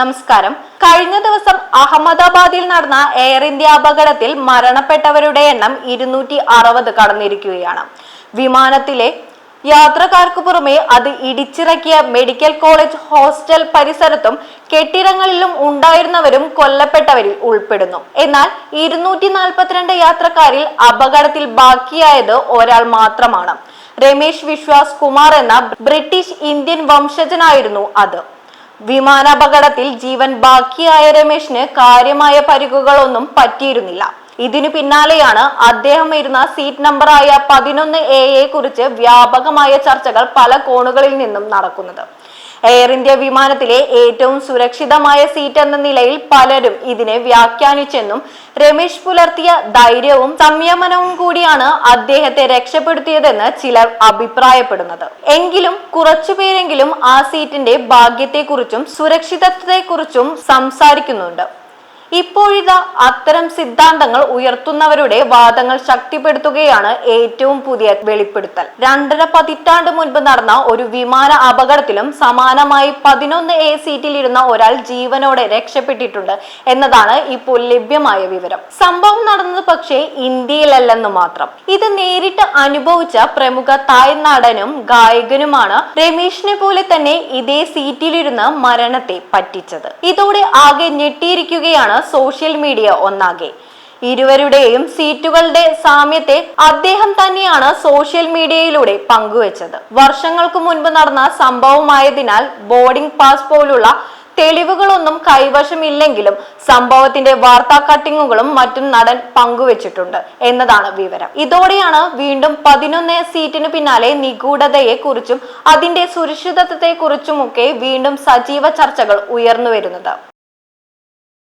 നമസ്കാരം. കഴിഞ്ഞ ദിവസം അഹമ്മദാബാദിൽ നടന്ന എയർ ഇന്ത്യ അപകടത്തിൽ മരണപ്പെട്ടവരുടെ എണ്ണം ഇരുന്നൂറ്റി അറുപത് കടന്നിരിക്കുകയാണ്. വിമാനത്തിലെ യാത്രക്കാർക്ക് പുറമെ അത് ഇടിച്ചിറക്കിയ മെഡിക്കൽ കോളേജ് ഹോസ്റ്റൽ പരിസരത്തും കെട്ടിടങ്ങളിലും ഉണ്ടായിരുന്നവരും കൊല്ലപ്പെട്ടവരിൽ ഉൾപ്പെടുന്നു. എന്നാൽ ഇരുന്നൂറ്റി നാൽപ്പത്തിരണ്ട് യാത്രക്കാരിൽ അപകടത്തിൽ ബാക്കിയായത് ഒരാൾ മാത്രമാണ്. രമേശ് വിശ്വാസ് കുമാർ എന്ന ബ്രിട്ടീഷ് ഇന്ത്യൻ വംശജനായിരുന്നു അത്. വിമാനാപകടത്തിൽ ജീവൻ ബാക്കിയായ രമേശിന് കാര്യമായ പരിക്കുകളൊന്നും പറ്റിയിരുന്നില്ല. ഇതിനു പിന്നാലെയാണ് അദ്ദേഹം ഇരുന്ന സീറ്റ് നമ്പറായ പതിനൊന്ന് എയെ കുറിച്ച് വ്യാപകമായ ചർച്ചകൾ പല കോണുകളിൽ നിന്നും നടക്കുന്നത്. എയർ ഇന്ത്യ വിമാനത്തിലെ ഏറ്റവും സുരക്ഷിതമായ സീറ്റ് എന്ന നിലയിൽ പലരും ഇതിനെ വ്യാഖ്യാനിച്ചെന്നും രമേശ് പുലർത്തിയ ധൈര്യവും സംയമനവും കൂടിയാണ് അദ്ദേഹത്തെ രക്ഷപ്പെടുത്തിയതെന്ന് ചിലർ അഭിപ്രായപ്പെടുന്നത്. എങ്കിലും കുറച്ചുപേരെങ്കിലും ആ സീറ്റിന്റെ ഭാഗ്യത്തെക്കുറിച്ചും സുരക്ഷിതത്വത്തെക്കുറിച്ചും സംസാരിക്കുന്നുണ്ട്. ഇപ്പോഴിതാ അത്തരം സിദ്ധാന്തങ്ങൾ ഉയർത്തുന്നവരുടെ വാദങ്ങൾ ശക്തിപ്പെടുത്തുകയാണ് ഏറ്റവും പുതിയ വെളിപ്പെടുത്തൽ. രണ്ടര പതിറ്റാണ്ട് മുൻപ് നടന്ന ഒരു വിമാന അപകടത്തിലും സമാനമായി പതിനൊന്ന് എ സീറ്റിലിരുന്ന ഒരാൾ ജീവനോടെ രക്ഷപ്പെട്ടിട്ടുണ്ട് എന്നതാണ് ഇപ്പോൾ ലഭ്യമായ വിവരം. സംഭവം നടന്നത് പക്ഷേ ഇന്ത്യയിലല്ലെന്ന് മാത്രം. ഇത് നേരിട്ട് അനുഭവിച്ച പ്രമുഖ തായ് നടനും ഗായകനുമാണ് രമേശിനെ പോലെ തന്നെ ഇതേ സീറ്റിലിരുന്ന് മരണത്തെ പറ്റിച്ചത്. ഇതോടെ ആകെ ഞെട്ടിയിരിക്കുകയാണ് സോഷ്യൽ മീഡിയ ഒന്നാകെ. ഇരുവരുടെയും സീറ്റുകളുടെ സാമ്യത്തെ അദ്ദേഹം തന്നെയാണ് സോഷ്യൽ മീഡിയയിലൂടെ പങ്കുവച്ചത്. വർഷങ്ങൾക്ക് മുൻപ് നടന്ന സംഭവമായതിനാൽ ബോർഡിംഗ് പാസ് പോലുള്ള തെളിവുകളൊന്നും കൈവശമില്ലെങ്കിലും സംഭവത്തിന്റെ വാർത്താ കട്ടിങ്ങുകളും മറ്റും നടൻ പങ്കുവച്ചിട്ടുണ്ട് എന്നതാണ് വിവരം. ഇതോടെയാണ് വീണ്ടും പതിനൊന്ന് സീറ്റിന് പിന്നാലെ നിഗൂഢതയെ കുറിച്ചും അതിന്റെ സുരക്ഷിതത്വത്തെ കുറിച്ചുമൊക്കെ വീണ്ടും സജീവ ചർച്ചകൾ ഉയർന്നു വരുന്നത്